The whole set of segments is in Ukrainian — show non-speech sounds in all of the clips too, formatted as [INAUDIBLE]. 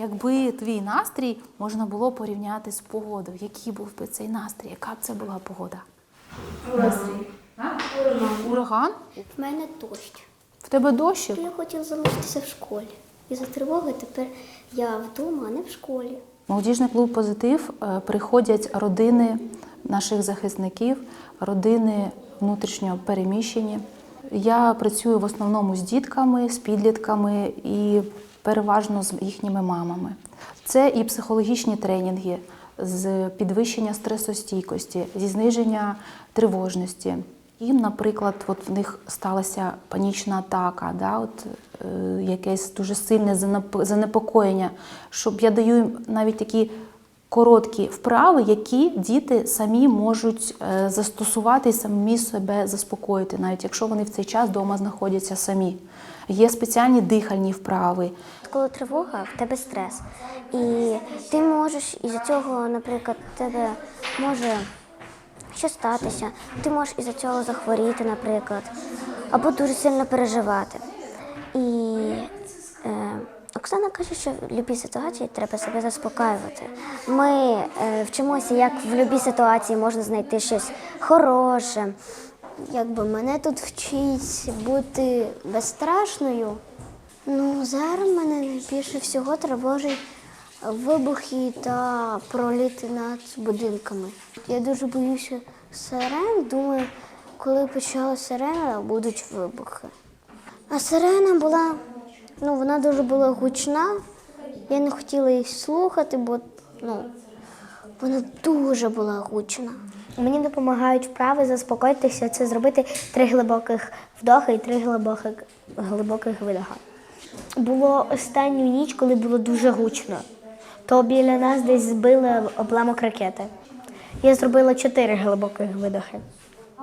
якби твій настрій можна було порівняти з погодою, який був би цей настрій, яка б це була погода? Настрій. Ураган? В мене дощ. В тебе дощик? Я хотіла залишитися в школі. І за тривоги тепер я вдома, а не в школі. Молодіжний клуб Позитив е, приходять родини наших захисників, родини внутрішньо переміщені. Я працюю в основному з дітками, з підлітками і переважно з їхніми мамами. Це і психологічні тренінги з підвищення стресостійкості, зі зниження тривожності. Їм, наприклад, от в них сталася панічна атака, да, от, е, якесь дуже сильне занеп- занепокоєння, щоб я даю їм навіть такі короткі вправи, які діти самі можуть е, застосувати і самі себе заспокоїти, навіть якщо вони в цей час вдома знаходяться самі. Є спеціальні дихальні вправи. Коли тривога, в тебе стрес. І ти можеш із-за цього, наприклад, тебе може що статися. Ти можеш із-за цього захворіти, наприклад, або дуже сильно переживати. Оксана каже, що в будь-якій ситуації треба себе заспокаювати. Ми е, вчимося, як в будь-якій ситуації можна знайти щось хороше. Якби мене тут вчить бути безстрашною. Ну, зараз мене найбільше всього тривожить вибухи та проліти над будинками. Я дуже боюся сирен. Думаю, коли почала сирена, будуть вибухи. А сирена була, ну, вона дуже була гучна. Я не хотіла її слухати, бо ну, вона дуже була гучна. Мені допомагають вправи заспокоїтися, це зробити три глибоких вдохи і три глибоких, глибоких видоха. Було останню ніч, коли було дуже гучно, то біля нас десь збили обламок ракети. Я зробила чотири глибоких видохи.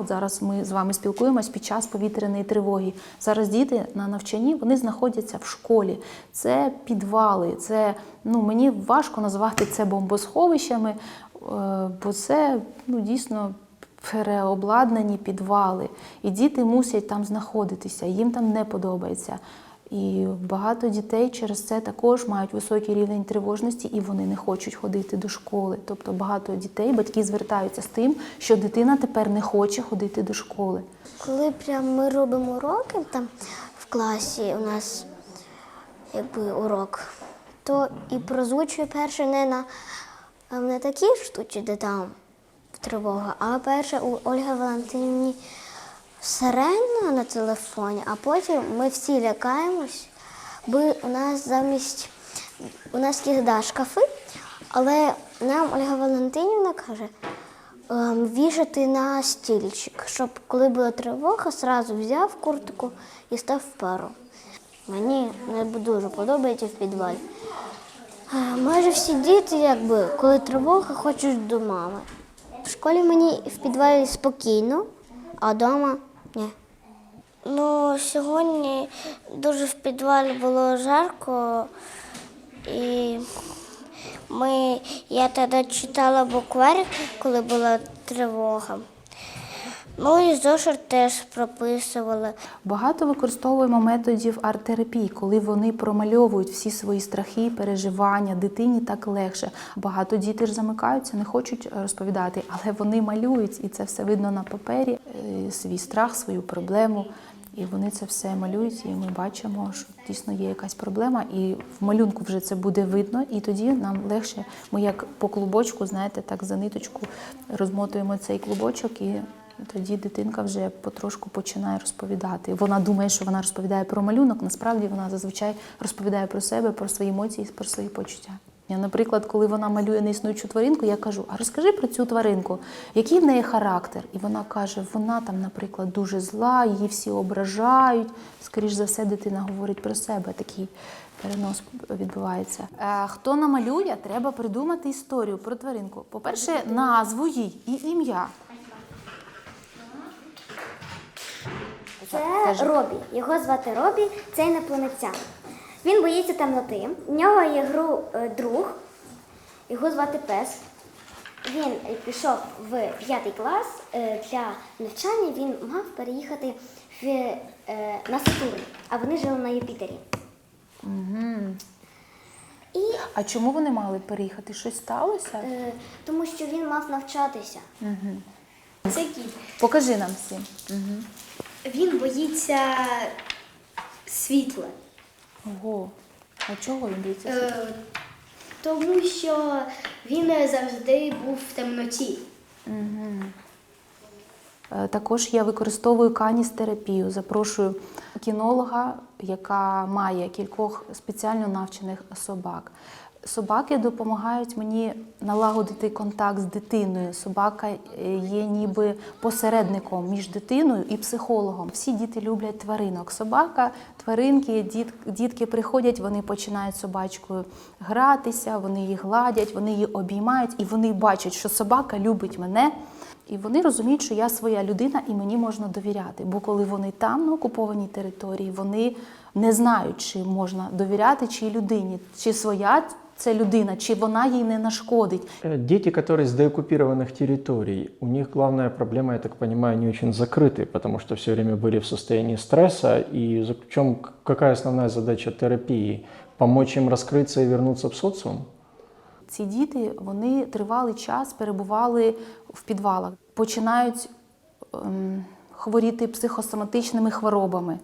От зараз ми з вами спілкуємось під час повітряної тривоги. Зараз діти на навчанні вони знаходяться в школі. Це підвали. Це ну мені важко назвати це бомбосховищами, е, бо це ну дійсно. Переобладнані підвали, і діти мусять там знаходитися, їм там не подобається. І багато дітей через це також мають високий рівень тривожності і вони не хочуть ходити до школи. Тобто багато дітей, батьки звертаються з тим, що дитина тепер не хоче ходити до школи. Коли прям ми робимо уроки там в класі, у нас якби урок, то і прозвучує перше не на не такі штуки, де там тривога, а перше у Ольги Валентинівні сирена на телефоні, а потім ми всі лякаємось, бо у нас замість у нас є да, шкафи, але нам Ольга Валентинівна каже ем, вішати на стільчик, щоб коли була тривога, зразу взяв куртку і став пару. Мені не дуже подобається в підвалі. Е, Майже всі діти, якби, коли тривога, хочуть до мами. В школі мені в підвалі спокійно, а вдома ні. Ну, сьогодні дуже в підвалі було жарко, і ми, я тоді читала букварик, коли була тривога. Ну і зошит теж прописували. Багато використовуємо методів арт-терапії, коли вони промальовують всі свої страхи, переживання. Дитині так легше. Багато діти ж замикаються, не хочуть розповідати, але вони малюють, і це все видно на папері. е, Свій страх, свою проблему. І вони це все малюють, і ми бачимо, що дійсно є якась проблема, і в малюнку вже це буде видно, і тоді нам легше. Ми як по клубочку, знаєте, так за ниточку розмотуємо цей клубочок, і тоді дитинка вже потрошку починає розповідати. Вона думає, що вона розповідає про малюнок. Насправді вона зазвичай розповідає про себе, про свої емоції, про свої почуття. Я, наприклад, коли вона малює неіснуючу тваринку, я кажу: а розкажи про цю тваринку, який в неї характер? І вона каже: вона там, наприклад, дуже зла, її всі ображають. Скоріш за все, дитина говорить про себе. Такий перенос відбувається. Е, хто намалює, треба придумати історію про тваринку. По-перше, назву їй і ім'я. Це Робі. Його звати Робі, це інопланетян. Він боїться темноти. У нього є гру е, друг, його звати Пес. Він е, пішов в п'ятий клас е, для навчання. Він мав переїхати в, е, на Сатурн, а вони жили на Юпітері. І А чому вони мали переїхати? Щось сталося? е, тому що він мав навчатися. Це кіт. Покажи нам всім. Він боїться світла. Ого. А чого він боїться? Е, тому що він завжди був в темноті. Е, Також я використовую каністерапію. Запрошую кінолога, яка має кількох спеціально навчених собак. Собаки допомагають мені налагодити контакт з дитиною. Собака е, є ніби посередником між дитиною і психологом. Всі діти люблять тваринок. Собака, тваринки, діт, дітки приходять, вони починають собачкою гратися, вони її гладять, вони її обіймають, і вони бачать, що собака любить мене. І вони розуміють, що я своя людина і мені можна довіряти. Бо коли вони там на окупованій території, вони не знають, чи можна довіряти чиїй людині, чи своя це людина, чи вона їй не нашкодить. Э, Дети, которые с деоккупированных территорий, у них главная проблема, я так понимаю, они очень закрыты, потому что все время были в состоянии стресса. И в чем какая основная задача терапии? Помочь им раскрыться и вернуться в социум? Ці діти вони тривалий час перебували в підвалах, починають ем, хворіти психосоматичними хворобами,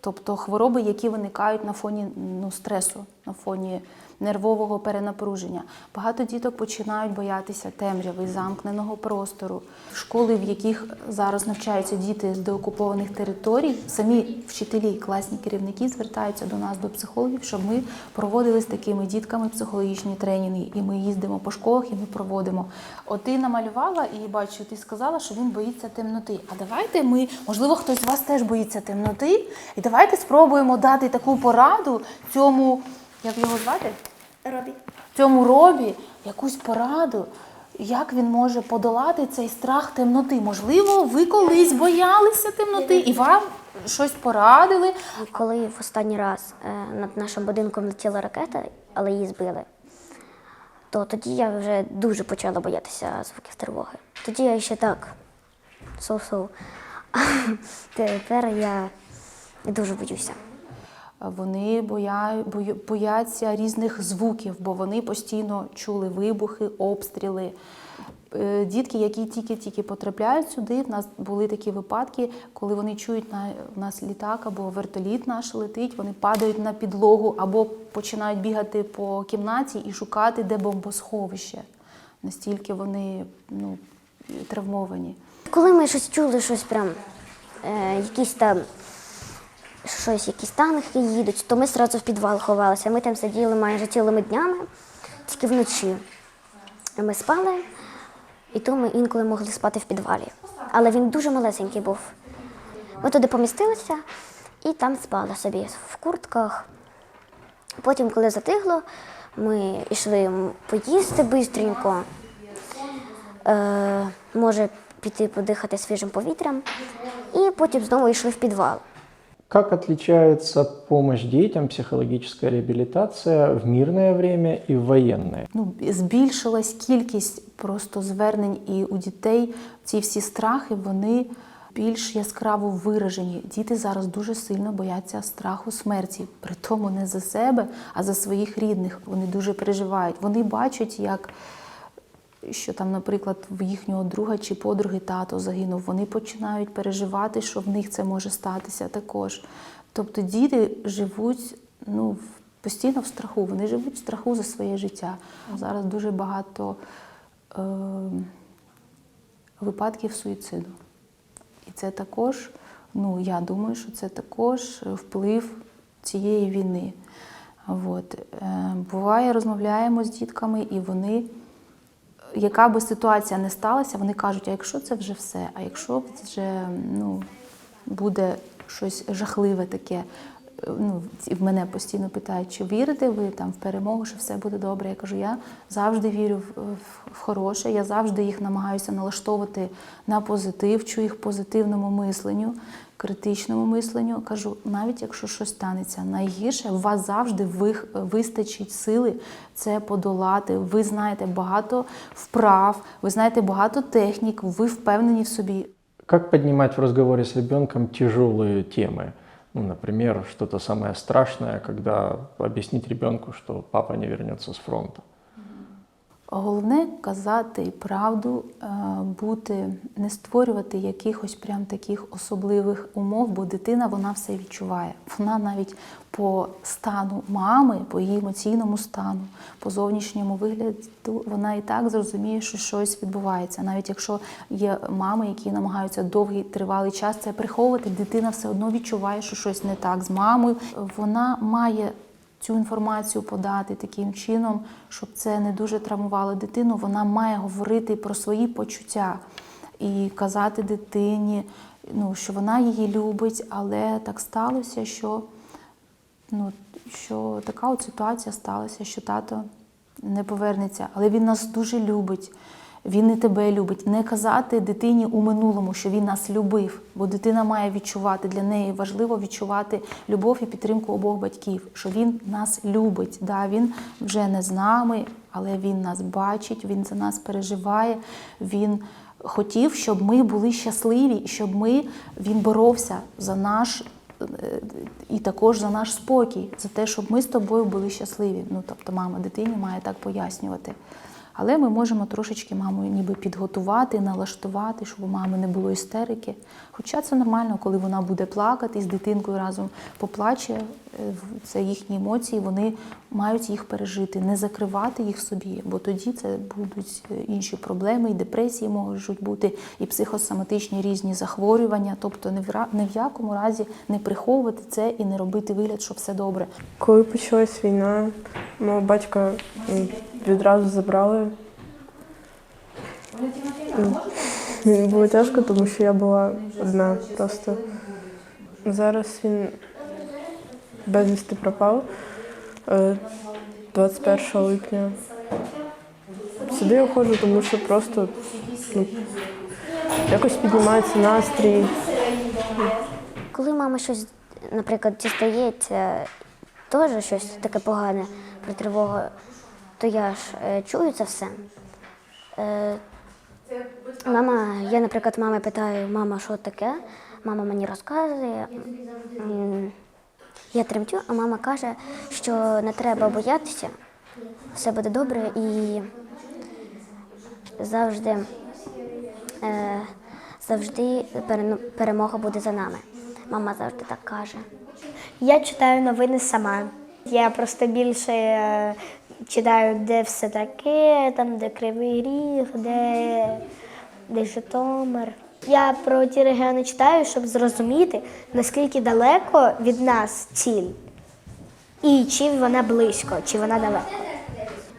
тобто хвороби, які виникають на фоні ну, стресу, на фоні нервового перенапруження. Багато діток починають боятися темряви, замкненого простору. Школи, в яких зараз навчаються діти з деокупованих територій, самі вчителі, класні керівники звертаються до нас, до психологів, щоб ми проводили з такими дітками психологічні тренінги. І ми їздимо по школах і ми проводимо. От ти намалювала і бачу, ти сказала, що він боїться темноти. А давайте ми, можливо, хтось з вас теж боїться темноти, і давайте спробуємо дати таку пораду цьому, як його звати? Робі. цьому робі якусь пораду, як він може подолати цей страх темноти. Можливо, ви колись боялися темноти і вам щось порадили. Коли в останній раз е, над нашим будинком летіла ракета, але її збили, то тоді я вже дуже почала боятися звуків тривоги. Тоді я ще так соу-соу. [LAUGHS] Тепер я дуже боюся. Вони боя... бояться різних звуків, бо вони постійно чули вибухи, обстріли. Е, Дітки, які тільки-тільки потрапляють сюди, в нас були такі випадки, коли вони чують на в нас літак або вертоліт наш летить, вони падають на підлогу або починають бігати по кімнаті і шукати, де бомбосховище. Настільки вони ну, травмовані. Коли ми щось чули, щось прям, е, якісь там щось, якісь танки їдуть, то ми одразу в підвал ховалися. Ми там сиділи майже цілими днями, тільки вночі. Ми спали, і то ми інколи могли спати в підвалі. Але він дуже малесенький був. Ми туди помістилися і там спали собі в куртках. Потім, коли затигло, ми йшли поїсти швидко е, може піти подихати свіжим повітрям, і потім знову йшли в підвал. Как отличается помощь детям, психологическая реабилитация в мирное время и в военное? ну, збільшилась кількість просто звернень, і у дітей ці всі страхи вони більш яскраво виражені. Діти зараз дуже сильно бояться страху смерті, при тому не за себе, а за своїх рідних. Вони дуже переживають. Вони бачать, як що там, наприклад, в їхнього друга чи подруги тато загинув, вони починають переживати, що в них це може статися також. Тобто діти живуть ну, постійно в страху, вони живуть в страху за своє життя. Зараз дуже багато е, випадків суїциду. І це також, ну я думаю, що це також вплив цієї війни. От. Е, буває, розмовляємо з дітками, і вони яка би ситуація не сталася, вони кажуть, а якщо це вже все, а якщо це вже ну, буде щось жахливе таке, ну, в мене постійно питають, чи вірите ви там в перемогу, що все буде добре. Я кажу, я завжди вірю в, в, хороше, я завжди їх намагаюся налаштовувати на позитив, вчу їх позитивному мисленню, критичному мисленню. Кажу, навіть якщо щось станеться, найгірше у вас завжди вистачить сили це подолати. Ви знаєте багато вправ, ви знаєте багато технік, ви впевнені в собі. Как поднимать в разговоре с ребенком тяжелые темы? Ну, например, что-то самое страшное, когда объяснить ребенку, что папа не вернется с фронта. Головне казати правду, е, бути, не створювати якихось прям таких особливих умов, бо дитина вона все відчуває. Вона навіть по стану мами, по її емоційному стану, по зовнішньому вигляду, вона і так зрозуміє, що щось відбувається. Навіть якщо є мами, які намагаються довгий тривалий час це приховувати, дитина все одно відчуває, що щось не так з мамою. Вона має цю інформацію подати таким чином, щоб це не дуже травмувало дитину. Вона має говорити про свої почуття і казати дитині, ну, що вона її любить, але так сталося, що, ну, що така от ситуація сталася, що тато не повернеться, але він нас дуже любить. Він і тебе любить. Не казати дитині у минулому, що він нас любив, бо дитина має відчувати для неї важливо відчувати любов і підтримку обох батьків, що він нас любить. Да, він вже не з нами, але він нас бачить, він за нас переживає. Він хотів, щоб ми були щасливі, щоб ми він боровся за наш. е, І також за наш спокій, за те, щоб ми з тобою були щасливі. Ну, тобто, мама дитині має так пояснювати. Але ми можемо трошечки маму ніби підготувати, налаштувати, щоб у мами не було істерики. Хоча це нормально, коли вона буде плакати з дитинкою разом поплаче, е, це їхні емоції, вони мають їх пережити, не закривати їх собі, бо тоді це будуть е, інші проблеми, і депресії можуть бути, і психосоматичні різні захворювання. Тобто в в якому разі не приховувати це і не робити вигляд, що все добре. Коли почалась війна, мого батька відразу забрали. Мені було тяжко, тому що я була одна просто. Зараз він безвісти пропав е, 21 липня. Сюди я ходжу, тому що просто ну, якось піднімається настрій. Коли мама щось, наприклад, дістається, теж щось таке погане про тривогу, то я ж е, чую це все. Е, мама, я, наприклад, мами питаю, мама, що таке? Мама мені розказує. Я тремтю, а мама каже, що не треба боятися, все буде добре і завжди, е, завжди перено- перемога буде за нами. Мама завжди так каже. Я читаю новини сама. Я просто більше е, читаю, де все таке, там, де Кривий Ріг, де, де Житомир. Я про ті регіони читаю, щоб зрозуміти, наскільки далеко від нас ціль. І чи вона близько, чи вона далеко.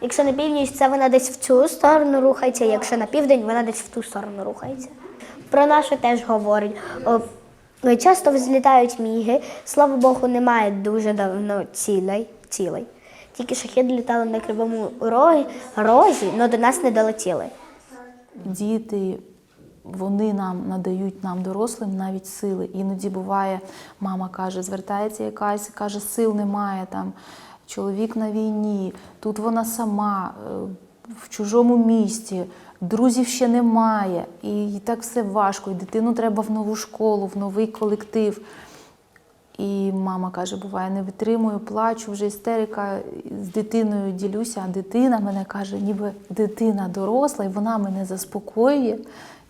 Якщо на північ, це вона десь в цю сторону рухається, якщо на південь, вона десь в ту сторону рухається. Про нашу теж говорять. Ну, Часто взлітають міги. Слава Богу, немає дуже давно цілей. цілей. Тільки шахіди літали на кривому розі, але до нас не долетіли. діти, вони нам надають нам дорослим навіть сили. Іноді буває, мама каже, звертається якась, каже, сил немає там. Чоловік на війні, тут вона сама, е, в чужому місті, друзів ще немає, і так все важко. І дитину треба в нову школу, в новий колектив. І мама каже, буває, не витримую, плачу, вже істерика з дитиною ділюся, а дитина мене каже, ніби дитина доросла, і вона мене заспокоює,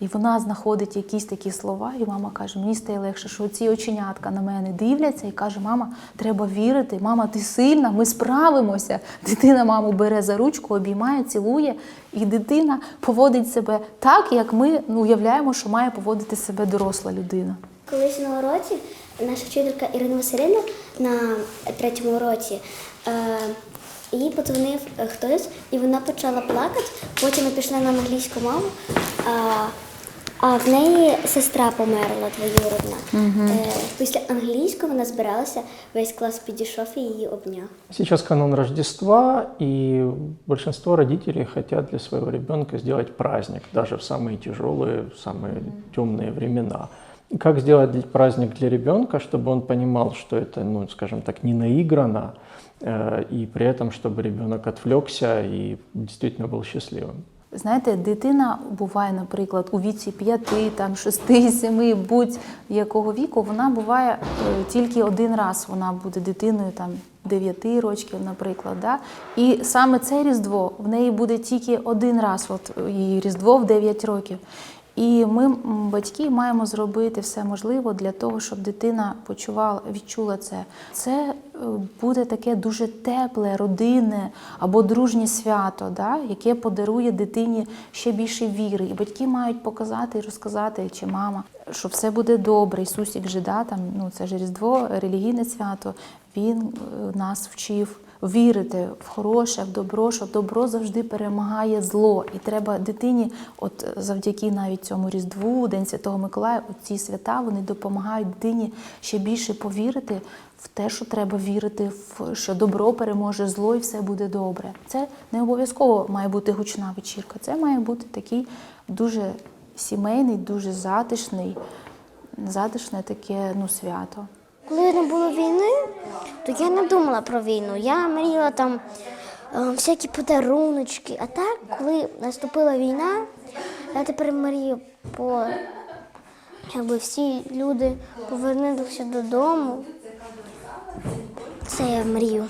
і вона знаходить якісь такі слова. І мама каже, мені стає легше, що ці оченятка на мене дивляться і каже, мама, треба вірити, мама, ти сильна, ми справимося. Дитина маму бере за ручку, обіймає, цілує, і дитина поводить себе так, як ми ну, уявляємо, що має поводити себе доросла людина. Колись на уроці наша вчителька Ірина Василівна на третьому уроці е, їй подзвонив е, хтось, і вона почала плакати. Потім ми пішли на англійську мову. А, а в неї сестра померла двоюродна. Е, після англійської вона збиралася, весь клас підійшов і її обняв. Сейчас канун Рождества, и большинство родителей хотят для своего ребенка сделать праздник, даже в самые тяжелые, в самые темные времена. И Как сделать для- праздник для ребенка, чтобы он понимал, что это, ну, скажем так, не наиграно, э, и при этом, чтобы ребенок отвлекся и действительно был счастливым? Знаєте, дитина буває, наприклад, у віці 5, там 6, 7, будь-якого віку, вона буває е, тільки один раз. Вона буде дитиною там 9 років, наприклад. Да? І саме це Різдво в неї буде тільки один раз, от її Різдво в 9 років. І ми, батьки, маємо зробити все можливе для того, щоб дитина почувала, відчула це. Це е, буде таке дуже тепле, родинне або дружнє свято, да, яке подарує дитині ще більше віри. І батьки мають показати і розказати, чи мама, що все буде добре. Ісусік же, да, там, ну, це ж Різдво, релігійне свято. Він е, нас вчив вірити в хороше, в добро, що добро завжди перемагає зло. І треба дитині, от завдяки навіть цьому Різдву, День Святого Миколая, ці свята вони допомагають дитині ще більше повірити в те, що треба вірити, в що добро переможе зло і все буде добре. Це не обов'язково має бути гучна вечірка. Це має бути такий дуже сімейний, дуже затишний, затишне таке ну, свято. Коли не було війни, то я не думала про війну. Я мріяла там е, всякі подаруночки. А так, коли наступила війна, я тепер мрію по якби всі люди повернулися додому. Це я мрію.